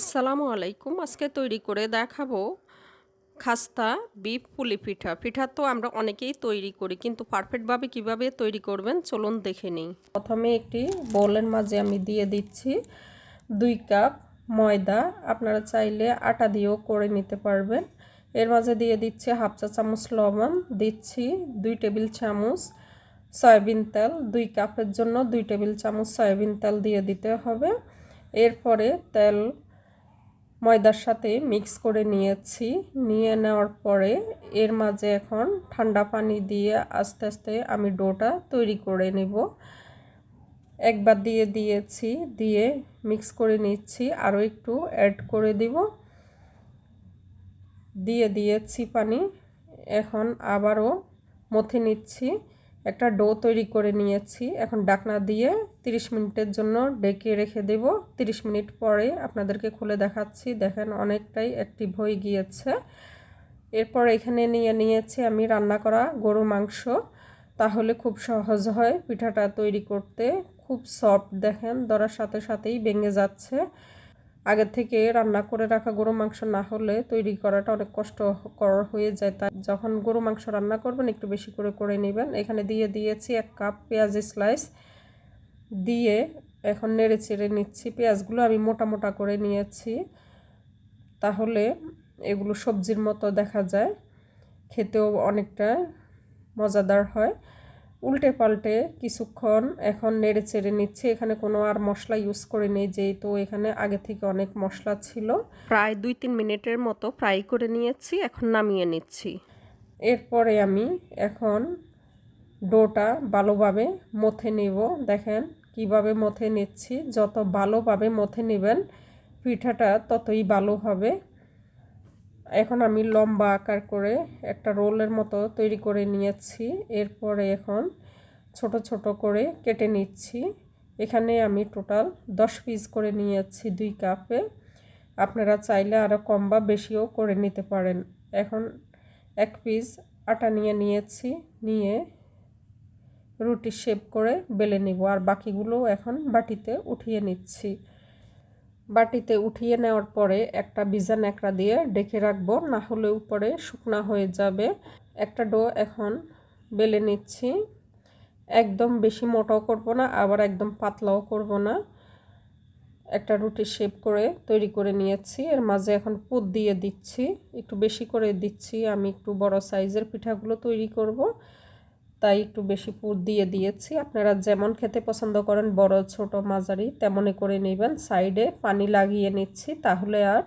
আসসালামু আলাইকুম। আজকে তৈরি করে দেখাবো খাস্তা বিফ পুলি পিঠা। পিঠা তো আমরা অনেকেই তৈরি করি, কিন্তু পারফেক্টভাবে কীভাবে তৈরি করবেন চলুন দেখে নিই। প্রথমে একটি বোলের মাঝে আমি দিয়ে দিচ্ছি দুই কাপ ময়দা। আপনারা চাইলে আটা দিয়েও করে নিতে পারবেন। এর মাঝে দিয়ে দিচ্ছি হাফ চা চামচ লবণ, দিচ্ছি দুই টেবিল চামচ সয়াবিন তেল, দুই কাপের জন্য দুই টেবিল চামচ সয়াবিন তেল দিয়ে দিতে হবে। এরপরে তেল ময়দার সাথে মিক্স করে নিয়েছি। নিয়ে নেওয়ার পরে এর মাঝে এখন ঠান্ডা পানি দিয়ে আস্তে আস্তে আমি ডোটা তৈরি করে নেব। একবার দিয়ে দিয়েছি, দিয়ে মিক্স করে নিচ্ছি, আরও একটু অ্যাড করে দিব। দিয়ে দিয়েছি পানি, এখন আবারও মথে নিচ্ছি। একটা ডো তৈরি করে নিয়েছি। এখন ডাকনা দিয়ে 30 মিনিটের জন্য ডেকে রেখে দেব। 30 মিনিট পরে আপনাদেরকে খুলে দেখাচ্ছি। দেখেন অনেকটাই অ্যাক্টিভ হয়ে গিয়েছে। এরপর এখানে নিয়ে নিয়েছি আমি রান্না করা গরু মাংস। তাহলে খুব সহজ হয় পিঠাটা তৈরি করতে। খুব সফট দেখেন, ধরার সাথে সাথেই ভেঙে যাচ্ছে। আগের থেকে রান্না করে রাখা গরু মাংস না হলে তৈরি করাটা অনেক কষ্টকর হয়ে যায়। তাই যখন গরু মাংস রান্না করবেন, একটু বেশি করে করে নেবেন। এখানে দিয়ে দিয়েছি এক কাপ পেঁয়াজ স্লাইস। দিয়ে এখন নেড়ে চেড়ে নিচ্ছি। পেঁয়াজগুলো আমি মোটা মোটা করে নিয়েছি। তাহলে এগুলো সবজির মতো দেখা যায়। খেতেও অনেকটা মজাদার হয়। উল্টে পাল্টে কিছুক্ষণ এখন নেড়ে চেড়ে নিচ্ছে। এখানে কোনো আর মশলা ইউজ করে নেই যেহেতু এখানে আগে থেকে অনেক মশলা ছিল। প্রায় দুই তিন মিনিটের মতো ফ্রাই করে নিয়েছি এখন নামিয়ে নিচ্ছি। এরপরে আমি এখন ডোটা ভালোভাবে মথে নেব। দেখেন কীভাবে মথে নিচ্ছি। যত ভালোভাবে মথে নেবেন পিঠাটা ততই ভালো হবে। এখন আমি লম্বা আকার করে একটা রোলের মতো তৈরি করে নিয়েছি। এরপরে এখন ছোট ছোট করে কেটে নিচ্ছি। এখানে আমি টোটাল দশ পিস করে নিয়েছি দুই কাপে। আপনারা চাইলে আরও কম বা বেশিও করে নিতে পারেন। এখন এক পিস আটা নিয়ে নিয়েছি, নিয়ে রুটি শেপ করে বেলে নিব। আর বাকিগুলো এখন বাটিতে উঠিয়ে নিচ্ছি। বাটিতে উঠিয়ে নেওয়ার পরে একটা বিজা ন্যাকড়া দিয়ে ডেকে রাখব, না হলে উপরে শুকনা হয়ে যাবে। একটা ডো এখন বেলে নিচ্ছি। একদম বেশি মোটাও করব না, আবার একদম পাতলাও করব না। একটা রুটি শেপ করে তৈরি করে নিয়েছি। এর মাঝে এখন পুত দিয়ে দিচ্ছি। একটু বেশি করে দিচ্ছি, আমি একটু বড় সাইজের পিঠাগুলো তৈরি করব। তাই একটু বেশি পুর দিয়ে দিয়েছি। আপনারা যেমন খেতে পছন্দ করেন, বড়, ছোট, মাঝারি, তেমনই করে নেবেন। সাইডে পানি লাগিয়ে নিচ্ছি, তাহলে আর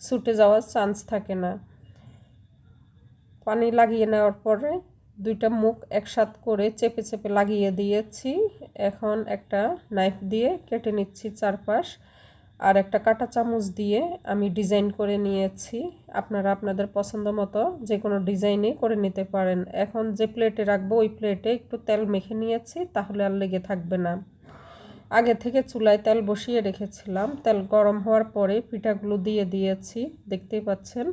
ছুটে যাওয়ার চান্স থাকে না। পানি লাগিয়ে নেওয়ার পরে দুইটা মুখ একসাথ করে চেপে চেপে লাগিয়ে দিয়েছি। এখন একটা নাইফ দিয়ে কেটে নিচ্ছি চারপাশ। আর একটা কাটা চামচ দিয়ে আমি ডিজাইন করে নিয়েছি। আপনারা আপনাদের পছন্দ মতো যে কোনো ডিজাইনে করে নিতে পারেন। এখন যে প্লেটে রাখব, ওই প্লেটে একটু তেল মেখে নিয়েছি, তাহলে আর লেগে থাকবে না। আগে থেকে চুলায় তেল বসিয়ে রেখেছিলাম। তেল গরম হওয়ার পরে পিঠাগুলো দিয়ে দিয়েছি, দেখতেই পাচ্ছেন।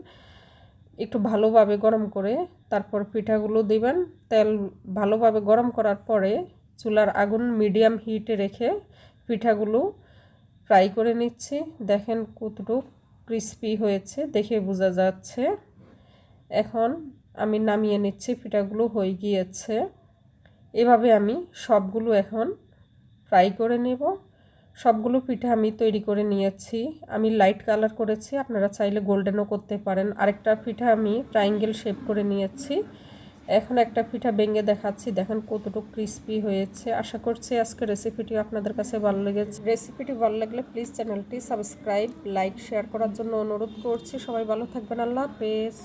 একটু ভালোভাবে গরম করে তারপর পিঠাগুলো দিবেন। তেল ভালোভাবে গরম করার পরে চুলার আগুন মিডিয়াম হিটে রেখে পিঠাগুলো ফ্রাই করে নিচ্ছি। দেখেন কতটুকু ক্রিস্পি হয়েছে, দেখে বোঝা যাচ্ছে। এখন আমি নামিয়ে নিচ্ছি, পিঠাগুলো হয়ে গিয়েছে। এভাবে আমি সবগুলো এখন ফ্রাই করে নেব। সবগুলো পিঠা আমি তৈরি করে নিয়েছি। আমি লাইট কালার করেছি, আপনারা চাইলে গোল্ডেনও করতে পারেন। আরেকটা পিঠা আমি ট্রাইঙ্গেল শেপ করে নিয়েছি। এখন একটা পিঠা ভেঙে দেখাচ্ছি। দেখেন কতটুকু ক্রিস্পি হয়েছে। আশা করছি আজকে রেসিপিটি আপনাদের কাছে ভালো লেগেছে। রেসিপিটি ভালো লাগলে প্লিজ চ্যানেলটি সাবস্ক্রাইব লাইক শেয়ার করার জন্য অনুরোধ করছি। সবাই ভালো থাকবেন। আল্লাহ হাফেজ।